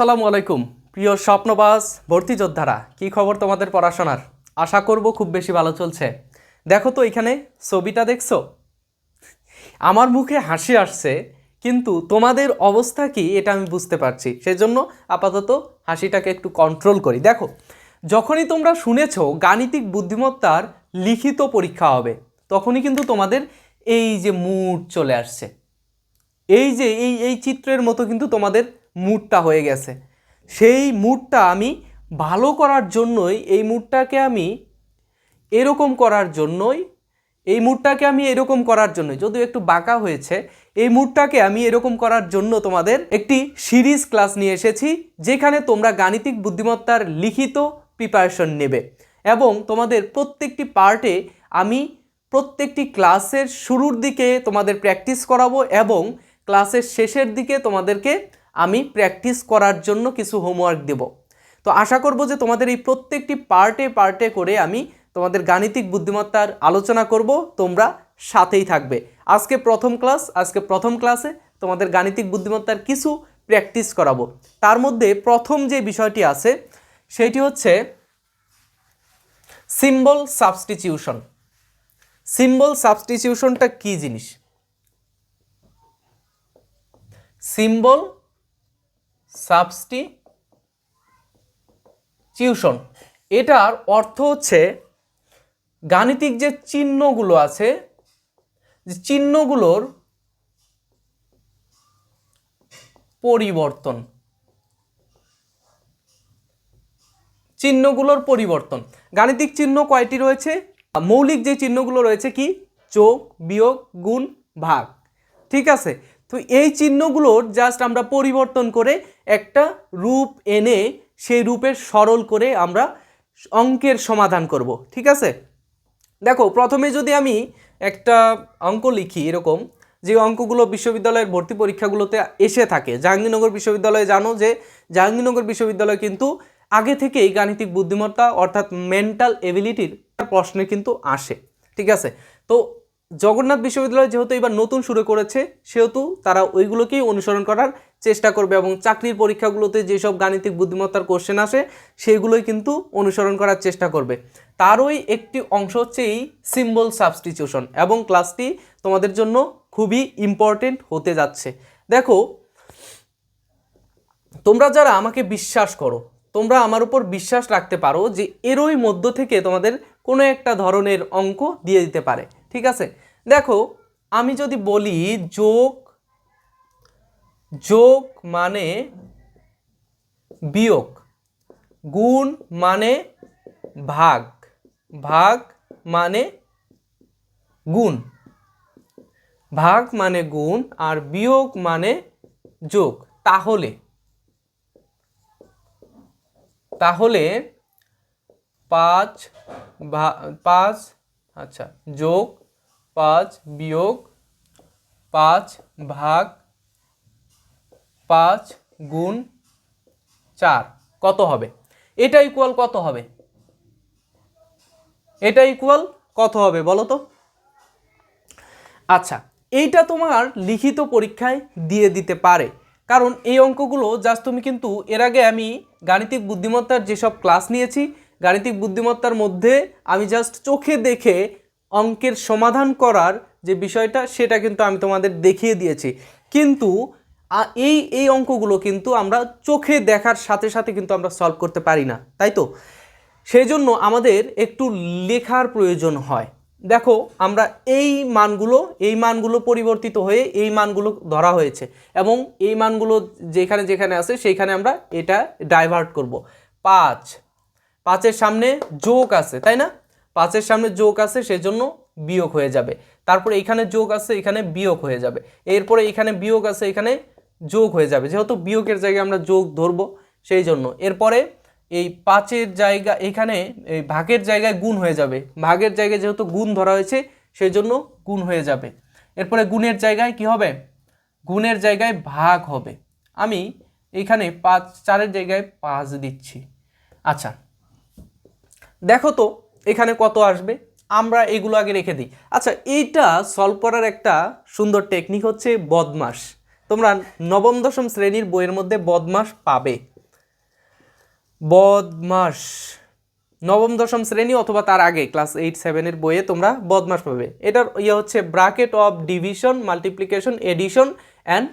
আসসালামু আলাইকুম। প্রিয় স্বপ্নবাস ভর্তি যোদ্ধারা কি খবর তোমাদের পড়াশোনার? আশা করব খুব বেশি ভালো চলছে। দেখো তো এখানে ছবিটা দেখছ? আমার মুখে হাসি আসছে, কিন্তু তোমাদের অবস্থা কি এটা আমি বুঝতে পারছি। সেজন্য আপাতত হাসিটাকে একটু কন্ট্রোল করি। দেখো, যখনই তোমরা শুনেছো গাণিতিক বুদ্ধিমত্তার লিখিত পরীক্ষা হবে, তখনই কিন্তু তোমাদের এই যে মুড চলে আসছে। এই যে, এই এই চিত্রের মতো কিন্তু তোমাদের মুডটা হয়ে গেছে। সেই মুডটা আমি ভালো করার জন্যই, এই মুডটাকে আমি এরকম করার জন্যই, এই মুডটাকে আমি এরকম করার জন্যই, যদিও একটু বাঁকা হয়েছে, এই মুডটাকে আমি এরকম করার জন্য তোমাদের একটি সিরিজ ক্লাস নিয়ে এসেছি, যেখানে তোমরা গাণিতিক বুদ্ধিমত্তার লিখিত প্রিপারেশন নেবে। এবং তোমাদের প্রত্যেকটি পার্টে আমি প্রত্যেকটি ক্লাসের শুরুর দিকে তোমাদের প্র্যাকটিস করাবো এবং ক্লাসের শেষের দিকে তোমাদেরকে আমি প্র্যাকটিস করার জন্য কিছু হোমওয়ার্ক দেব। তো আশা করব যে তোমাদের এই প্রত্যেকটি পার্টে পার্টে করে আমি তোমাদের গাণিতিক বুদ্ধিমত্তার আলোচনা করব, তোমরা সাথেই থাকবে। আজকে প্রথম ক্লাস, আজকে প্রথম ক্লাসে তোমাদের গাণিতিক বুদ্ধিমত্তার কিছু প্র্যাকটিস করাবো। তার মধ্যে প্রথম যে বিষয়টি আছে, সেটি হচ্ছে সিম্বল সাবস্টিটিউশন। সিম্বল সাবস্টিটিউশনটা কী জিনিস? Symbol substitution. এটার অর্থ হচ্ছে গাণিতিক যে চিহ্নগুলো আছে, যে চিহ্নগুলোর পরিবর্তন। চিহ্নগুলোর পরিবর্তন। গাণিতিক চিহ্ন কয়টি রয়েছে? মৌলিক যে চিহ্নগুলো রয়েছে কি? যোগ বিয়োগ, গুণ, ভাগ। ঠিক আছে? তো এই চিহ্নগুলোর জাস্ট আমরা পরিবর্তন করে একটা রূপ এনে সেই রূপের সরল করে আমরা অঙ্কের সমাধান করব, ঠিক আছে? দেখো, প্রথমে যদি আমি একটা অঙ্ক লিখি এরকম, যে অঙ্কগুলো বিশ্ববিদ্যালয়ের ভর্তি পরীক্ষাগুলোতে এসে থাকে, জাহাঙ্গীরনগর বিশ্ববিদ্যালয়ে জানো যে জাহাঙ্গীরনগর বিশ্ববিদ্যালয় কিন্তু আগে থেকেই গাণিতিক বুদ্ধিমত্তা অর্থাৎ মেন্টাল এবিলিটির প্রশ্নে কিন্তু আসে, ঠিক আছে? তো জগন্নাথ বিশ্ববিদ্যালয় যেহেতু এবার নতুন শুরু করেছে, সেহেতু তারা ওইগুলোকেই অনুসরণ করার চেষ্টা করবে এবং চাকরির পরীক্ষাগুলোতে যেসব গাণিতিক বুদ্ধিমত্তার কোশ্চেন আসে সেইগুলোই কিন্তু অনুসরণ করার চেষ্টা করবে। তারই একটি অংশ হচ্ছে এই সিম্বল সাবস্টিটিউশন এবং ক্লাসটি তোমাদের জন্য খুবই ইম্পর্টেন্ট হতে যাচ্ছে। দেখো, তোমরা যারা আমাকে বিশ্বাস করো, তোমরা আমার উপর বিশ্বাস রাখতে পারো যে এরই মধ্য থেকে তোমাদের কোনো একটা ধরনের অঙ্ক দিয়ে দিতে পারে। ঠিক আছে? দেখো, আমি যদি বলি যোগ যোগ মানে বিয়োগ, গুণ মানে ভাগ ভাগ মানে গুণ। ভাগ মানে গুণ আর বিয়োগ মানে যোগ। তাহলে তাহলে পাঁচ পাঁচ আচ্ছা যোগ, পাঁচ বিয়োগ, পাঁচ ভাগ পাঁচ গুণ চার, কত হবে? এটা ইকুয়াল কত হবে? এটা ইকুয়াল কত হবে বলো তো? আচ্ছা এইটা তোমার লিখিত পরীক্ষায় দিয়ে দিতে পারে। কারণ এই অঙ্কগুলো জাস্ট তুমি কিন্তু এর আগে আমি গাণিতিক বুদ্ধিমত্তার যেসব ক্লাস নিয়েছি, গাণিতিক বুদ্ধিমত্তার মধ্যে আমি জাস্ট চোখে দেখে অঙ্কের সমাধান করার যে বিষয়টা, সেটা কিন্তু আমি তোমাদের দেখিয়ে দিয়েছি। কিন্তু এই এই অঙ্কগুলো কিন্তু আমরা চোখে দেখার সাথে সাথে কিন্তু আমরা সলভ করতে পারি না, তাই তো? সেই জন্য আমাদের একটু লেখার প্রয়োজন হয়। দেখো, আমরা এই মানগুলো এই মানগুলো পরিবর্তিত হয়ে এই মানগুলো ধরা হয়েছে এবং এই মানগুলো যেখানে যেখানে আছে সেইখানে আমরা এটা ডাইভার্ট করব। পাঁচ। পাঁচের সামনে যোগ আছে, তাই না? পাঁচের সামনে যোগ আছে, সেজন্য বিয়োগ হয়ে যাবে। তারপরে এখানে যোগ আছে, এখানে বিয়োগ হয়ে যাবে। এরপরে এখানে বিয়োগ আছে, এখানে যোগ হয়ে যাবে। যেহেতু বিয়োগের জায়গায় আমরা যোগ ধরবো, সেই জন্য। এরপরে এই পাঁচের জায়গা, এখানে এই ভাগের জায়গায় গুণ হয়ে যাবে। ভাগের জায়গায় যেহেতু গুণ ধরা হয়েছে, সেই জন্য গুণ হয়ে যাবে। এরপরে গুণের জায়গায় কি হবে? গুণের জায়গায় ভাগ হবে। আমি এখানে পাঁচ, চারের জায়গায় পাঁচ দিচ্ছি। আচ্ছা দেখো তো, এখানে কত আসবে? আমরা এগুলো আগে রেখে দিই। আচ্ছা এইটা সলভ করার একটা সুন্দর টেকনিক হচ্ছে বদমাস। তোমরা নবম, দশম শ্রেণির বইয়ের মধ্যে বদমাস পাবে। বদমাস নবম, দশম শ্রেণি অথবা তার আগে ক্লাস এইট সেভেনের বইয়ে তোমরা বদমাস পাবে। এটার ইয়ে হচ্ছে bracket of division, multiplication, addition and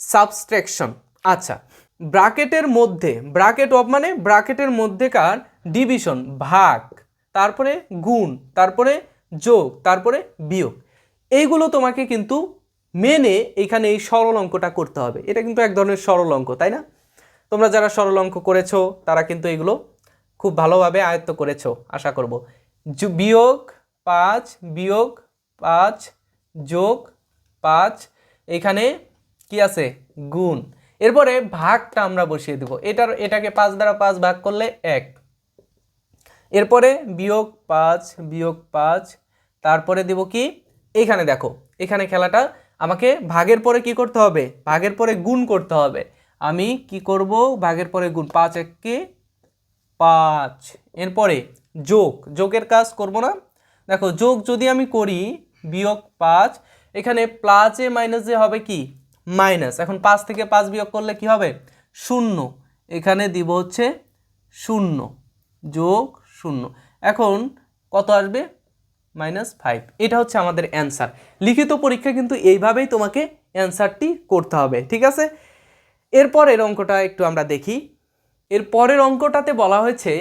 subtraction. আচ্ছা ব্রাকেটের মধ্যে ব্রাকেট অফ মানে ব্রাকেটের মধ্যেকার ডিভিশন, ভাগ, তারপরে গুণ, তারপরে যোগ, তারপরে বিয়োগ। এইগুলো তোমাকে কিন্তু মেনে এখানে এই সরল অঙ্কটা করতে হবে। এটা কিন্তু এক ধরনের সরল অঙ্ক, তাই না? তোমরা যারা সরল অঙ্ক করেছ, তারা কিন্তু এগুলো খুব ভালোভাবে আয়ত্ত করেছ, আশা করব। বিয়োগ পাঁচ বিয়োগ পাঁচ, যোগ পাঁচ, এখানে কি আছে? গুণ। এরপরে ভাগটা আমরা বসিয়ে দেব। এটার, এটাকে পাঁচ দ্বারা পাঁচ ভাগ করলে এক। এরপরে বিয়োগ পাঁচ বিয়োগ পাঁচ, তারপরে দেব কি? এখানে দেখো, এখানে খেলাটা আমাকে ভাগের পরে কি করতে হবে? ভাগের পরে গুণ করতে হবে। আমি কি করব? ভাগের পরে গুণ। পাঁচ এককে পাঁচ। এরপরে যোগ। যোগের কাজ করব না? দেখো, যোগ যদি আমি করি, বিয়োগ পাঁচ, এখানে প্লাসে মাইনাসে হবে কি? মাইনাস এখন পাঁচ থেকে পাঁচ বিয়োগ করলে কি হবে? শূন্য। এখানে দিব হচ্ছে শূন্য। যোগ শূন্য। এখন কত আসবে? মাইনাস ফাইভ এটা হচ্ছে আমাদের অ্যান্সার লিখিত পরীক্ষা কিন্তু এইভাবেই তোমাকে অ্যান্সারটি করতে হবে, ঠিক আছে? এরপরের অঙ্কটা একটু আমরা দেখি। এর পরের অঙ্কটাতে বলা হয়েছে,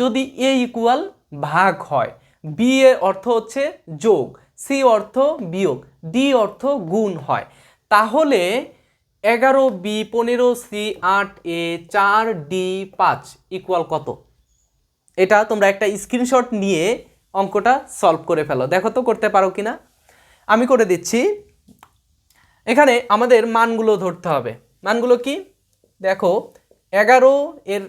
যদি এ ইকুয়াল ভাগ হয় বি এর অর্থ হচ্ছে যোগ সি অর্থ বিয়োগ ডি অর্থ গুণ হয়। তাহলে এগারো বি পনেরো সি আট এ চার ডি পাঁচ ইকুয়াল কত? এটা তোমরা একটা স্ক্রিনশট নিয়ে অঙ্কটা সলভ করে ফেলো। দেখো তো করতে পারো কি না আমি করে দিচ্ছি। এখানে আমাদের মানগুলো ধরতে হবে। মানগুলো কি? দেখো, এগারো এর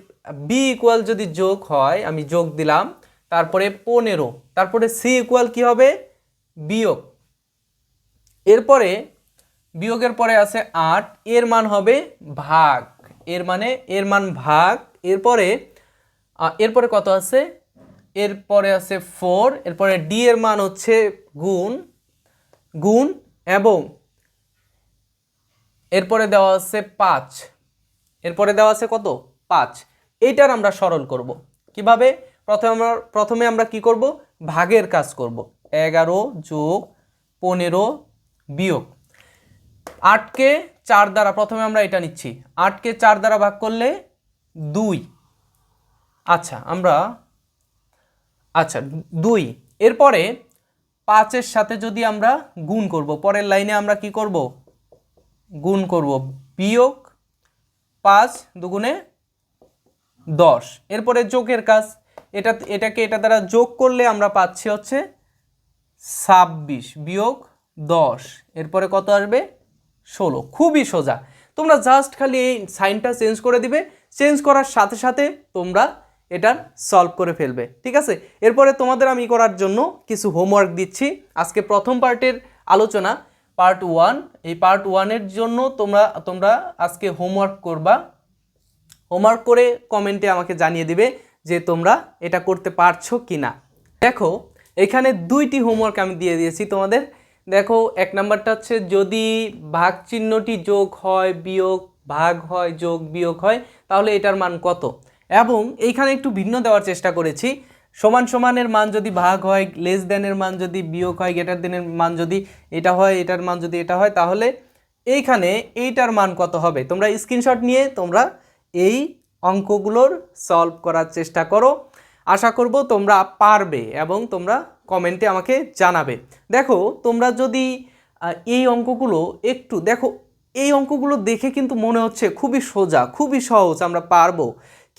বি ইকুয়াল যদি যোগ হয়, আমি যোগ দিলাম, তারপরে পনেরো, তারপরে সি ইকুয়াল কী হবে? বিয়োগ। এরপরে, বিয়োগের পরে আছে আট, এর মান হবে ভাগ। এর মানে এর মান ভাগ। এরপরে এরপরে কত আছে? এরপরে আছে ফোর এরপরে ডি এর মান হচ্ছে গুণ গুণ এবং এরপরে দেওয়া আছে পাঁচ। এরপরে দেওয়া আছে কত? পাঁচ। এইটার আমরা সরল করব। কীভাবে? প্রথমে আমরা প্রথমে আমরা কি করব? ভাগের কাজ করব। এগারো যোগ পনেরো বিয়োগ। আটকে চার দ্বারা, প্রথমে আমরা এটা নিচ্ছি। আটকে চার দ্বারা ভাগ করলে দুই। আচ্ছা আমরা আচ্ছা দুই। এরপরে পাঁচের সাথে যদি আমরা গুণ করব, পরের লাইনে আমরা কি করব? গুণ করব বিয়োগ পাঁচ দুগুণে দশ। এরপরে যোগের কাজ, এটা, এটাকে এটা দ্বারা যোগ করলে আমরা পাচ্ছি হচ্ছে ছাব্বিশ বিয়োগ দশ। এরপরে কত আসবে? ষোলো। খুবই সোজা। তোমরা জাস্ট খালি এই সাইনটা চেঞ্জ করে দিবে। চেঞ্জ করার সাথে সাথে তোমরা এটার সলভ করে ফেলবে, ঠিক আছে? এরপরে তোমাদের আমি করার জন্য কিছু হোমওয়ার্ক দিচ্ছি। আজকে প্রথম পার্টের আলোচনা পার্ট ওয়ান এই পার্ট ওয়ানের জন্য তোমরা তোমরা আজকে হোমওয়ার্ক করবা। হোমওয়ার্ক করে কমেন্টে আমাকে জানিয়ে দিবে যে তোমরা এটা করতে পারছ কি না দেখো, এখানে দুইটি হোমওয়ার্ক আমি দিয়ে দিয়েছি তোমাদের। দেখো, এক নাম্বারটা হচ্ছে যদি ভাগ চিহ্নটি যোগ হয়, বিয়োগ, ভাগ হয়, যোগ, বিয়োগ হয়, তাহলে এটার মান কত? এবং এইখানে একটু ভিন্ন দেওয়ার চেষ্টা করেছি। সমান সমানের মান যদি ভাগ হয় লেস দেনের মান যদি বিয়োগ হয় গেটার দেনের মান যদি এটা হয়, এটার মান যদি এটা হয়, তাহলে এইখানে এইটার মান কত হবে? তোমরা স্ক্রিনশট নিয়ে তোমরা এই অঙ্কগুলোর সলভ করার চেষ্টা করো। আশা করব তোমরা পারবে এবং তোমরা কমেন্টে আমাকে জানাবে। দেখো, তোমরা যদি এই অঙ্কগুলো একটু, দেখো, এই অঙ্কগুলো দেখে কিন্তু মনে হচ্ছে খুবই সোজা, খুবই সহজ, আমরা পারব।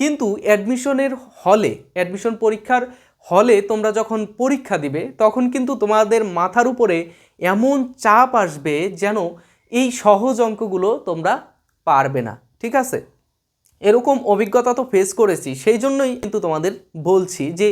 কিন্তু অ্যাডমিশনের হলে, অ্যাডমিশন পরীক্ষার হলে তোমরা যখন পরীক্ষা দিবে, তখন কিন্তু তোমাদের মাথার উপরে এমন চাপ আসবে যেন এই সহজ অঙ্কগুলো তোমরা পারবে না। ঠিক আছে? এরকম অভিজ্ঞতা তো ফেস করেছি, সেই জন্যই কিন্তু তোমাদের বলছি যে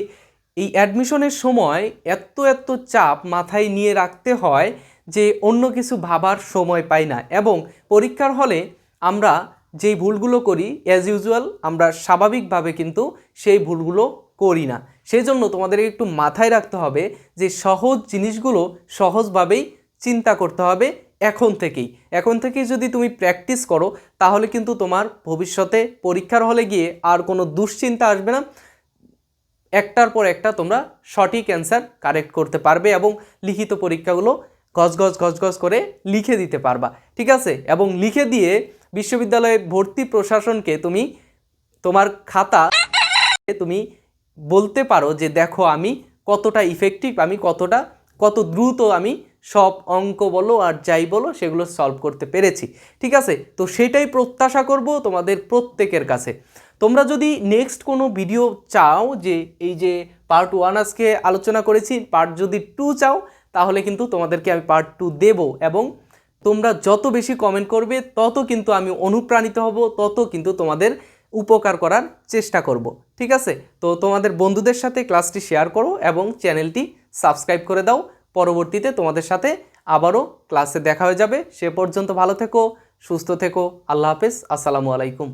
এই অ্যাডমিশনের সময় এত এত চাপ মাথায় নিয়ে রাখতে হয় যে অন্য কিছু ভাবার সময় পাই না এবং পরীক্ষার হলে আমরা যেই ভুলগুলো করি অ্যাজ ইউজুয়াল আমরা স্বাভাবিকভাবে কিন্তু সেই ভুলগুলো করি না। সেই জন্য তোমাদের একটু মাথায় রাখতে হবে যে সহজ জিনিসগুলো সহজভাবেই চিন্তা করতে হবে এখন থেকেই। এখন থেকেই যদি তুমি প্র্যাকটিস করো, তাহলে কিন্তু তোমার ভবিষ্যতে পরীক্ষার হলে গিয়ে আর কোনো দুশ্চিন্তা আসবে না। একটার পর একটা তোমরা সঠিক অ্যান্সার কারেক্ট করতে পারবে এবং লিখিত পরীক্ষাগুলো গজ গজ গজ গজ করে লিখে দিতে পারবা। ঠিক আছে? এবং লিখে দিয়ে বিশ্ববিদ্যালয়ে ভর্তি প্রশাসনকে তুমি তোমার খাতা তুমি বলতে পারো যে দেখো আমি কতটা ইফেক্টিভ আমি কতটা, কত দ্রুত আমি সব অঙ্ক বলো আর যাই বলো সেগুলো সলভ করতে পেরেছি। ঠিক আছে? তো সেটাই প্রত্যাশা করব তোমাদের প্রত্যেকের কাছে। তোমরা যদি নেক্সট কোনো ভিডিও চাও যে এই যে পার্ট ওয়ান আজকে আলোচনা করেছি পার্ট যদি টু চাও, তাহলে কিন্তু তোমাদেরকে আমি পার্ট টু দেব এবং তোমরা যত বেশি কমেন্ট করবে, তত কিন্তু আমি অনুপ্রাণিত হব, তত কিন্তু তোমাদের উপকার করার চেষ্টা করব। ঠিক আছে? তো তোমাদের বন্ধুদের সাথে ক্লাসটি শেয়ার করো এবং চ্যানেলটি সাবস্ক্রাইব করে দাও। পরবর্তীতে তোমাদের সাথে আবারও ক্লাসে দেখা হয়ে যাবে। সে পর্যন্ত ভালো থেকো, সুস্থ থেকো। আল্লাহ হাফেজ। আসসালামু আলাইকুম।